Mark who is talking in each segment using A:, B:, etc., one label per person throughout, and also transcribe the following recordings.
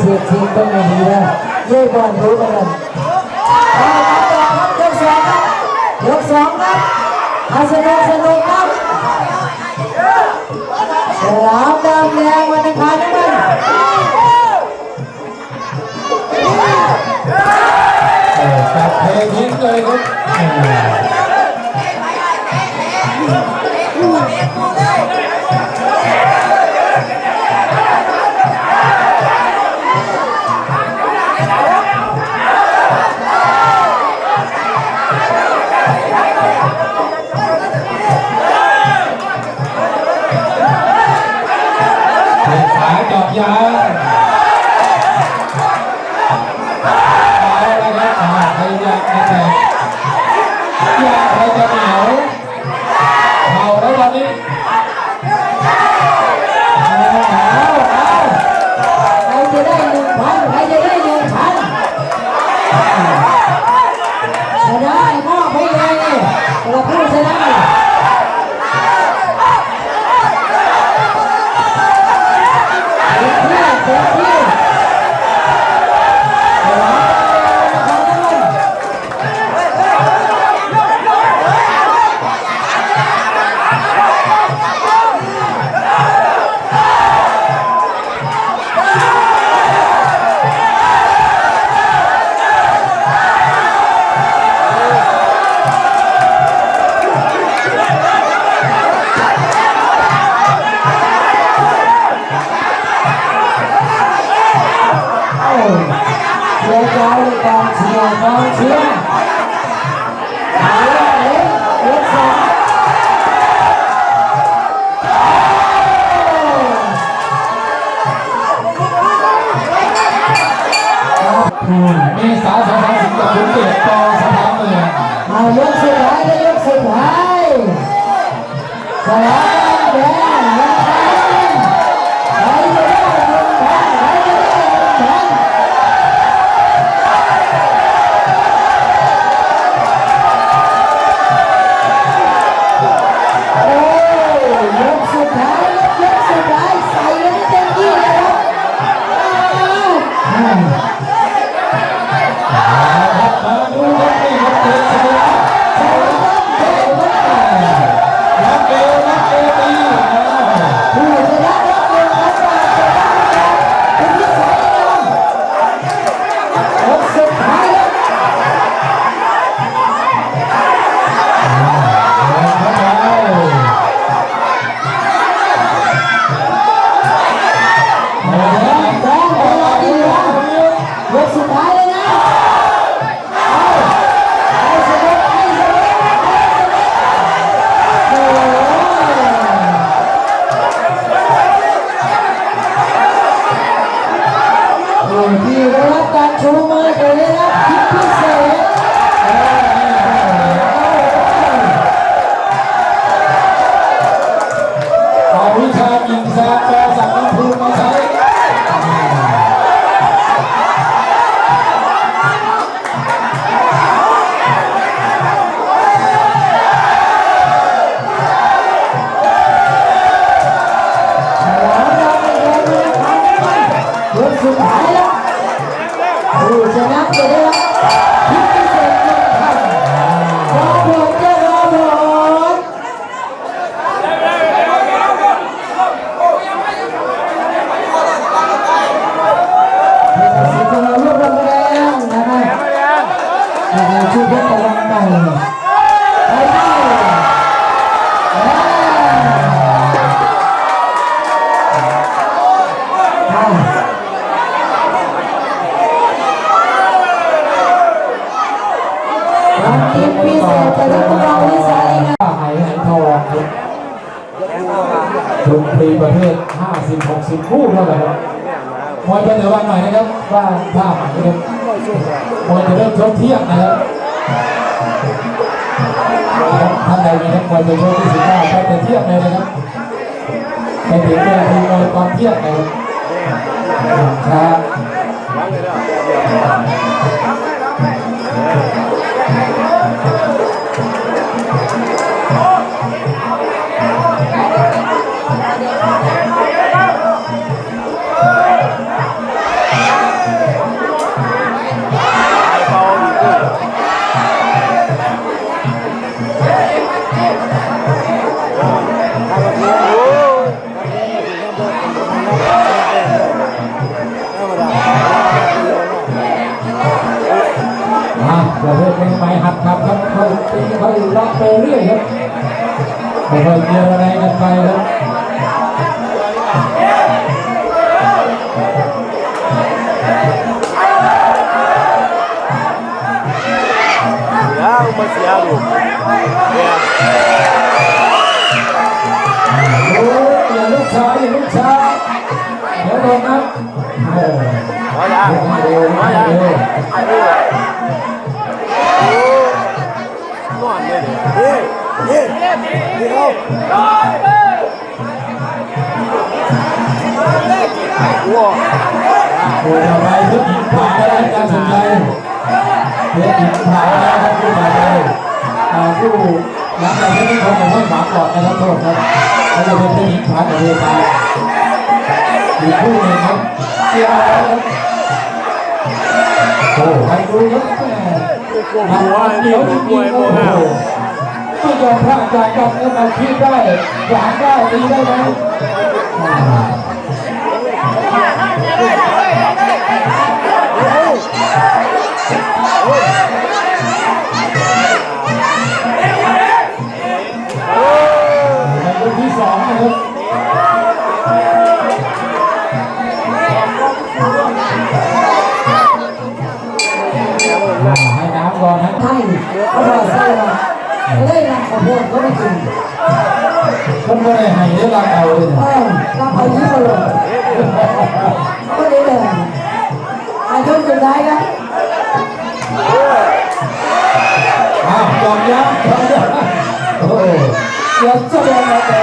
A: เสียทีมเป็นอย่างนี้นะเย่บอลรู้กันยเอาครับยกสองครับยกสองครับอาสนุกสนุกครับฉลามดำแดงวันอังคารนี้มัน
B: เออตัดเพลงทิ้เลยครับ
A: โอ้ยเชียร์ใจกองเชียร์กองเชียร์เอาละเล็กเล็กสองอืม
B: เมษา2010กับคุณเดชปอสถานเมือง
A: เอายกสุดท้าย รั พชรตะวันใหม่ไปที่อ่าวันนี้พิเศษจะได้พวกเราวิสัยนะ
B: ผ้าไหมไหทองครับทุนฟรีประเภท 50 60 คู่เท่ากันครับมวยเป็นเดี๋ยววันหน่อยนะครับว่าผ้าไหมนะครับมวยจะเริ่มชกเที่ยงนะครับ ท่านใดมีนักมวยไปชกที่สิบห้าไปแต่เที่ยงเลยนะครับไปถึงเวทีมวยตอนเที่ยงนะครับ รร
A: ม
B: ดาอะเดี๋ยวเพื่อนไปหัดครับครับเขาตีเขาอยู่ล็อกไปเรื่อยครับไม่ค่อยเกี่ยวอะไรกันไปครับมาเสีย
C: ลูก No ande. Bien. Bien. Bien. Wow.
B: โอ้ยทำไมเพชรหญิงผ่านได้การสนใจเพชรหญิงผ่านได้ครับผู้ผ่านได้อ่าผู้นักการเล่นที่คนของห้องหมาก่อนนะครับโทษครับแล้วจะเป็นเพชรหญิงผ่านกับเวทาอีกคู่หนึ่งครับเสียอะไรครับโอ้ใครดูครับ แม่
C: Wow.
B: มั
C: ว
B: เดียวจริงๆโอ้โหต้องยอมพลาดจากกันแล้วเอาคีบได้หวางได้ดีได้ไหม ก็
A: ไม่กิน
B: มันไม่ได้ให้ได้ราเอาเลย
A: เอ
B: เนี่ย
A: อเราเยิ้มมาเลยก็ได้เลยอายุสุดท้ายครับ
B: อ้าวยอมยับยอมยับโอ้เดี๋ยวจะโดนมาแต่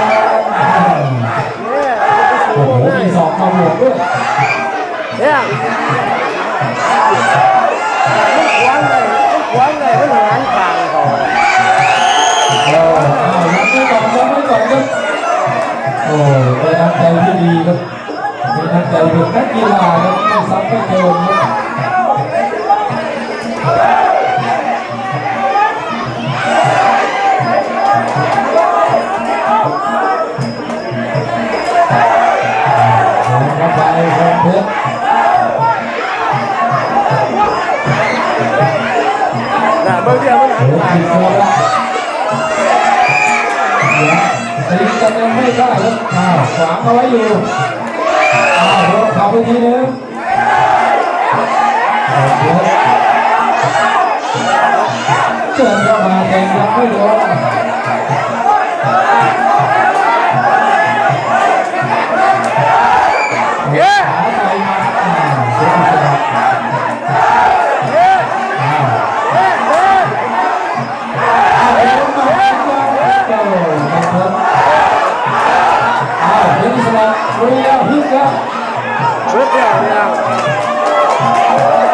B: โอ้โหมีสองมาบวกด้วย
C: Yeah. Nó
B: ซ้ำไม่เติมครับเข้าไปครับเพชร
C: Nè, bên kia nó
B: โอ้
C: ăn
B: ย
C: càng
B: โซ
C: rồi.
B: ละตีกันยังไม่ได้ครับอ้าวขวางเอาไว้อยู่อ้าวโดนเขาไปทีนึง เคเจินเข้ามาแต่ยังไม่โดน
C: Yeah.
B: ขาไปมาอ่าเสียอิสระ
C: Yeah.
B: อ้าว
C: Yeah. Yeah.
B: อ้าวเดินมาแล้วก็โอ้ยไม่พ้นอ้าว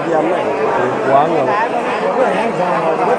B: อว่าอย่า
C: เบียมเลยหวางอย่างไม่แห้งชาเราไม่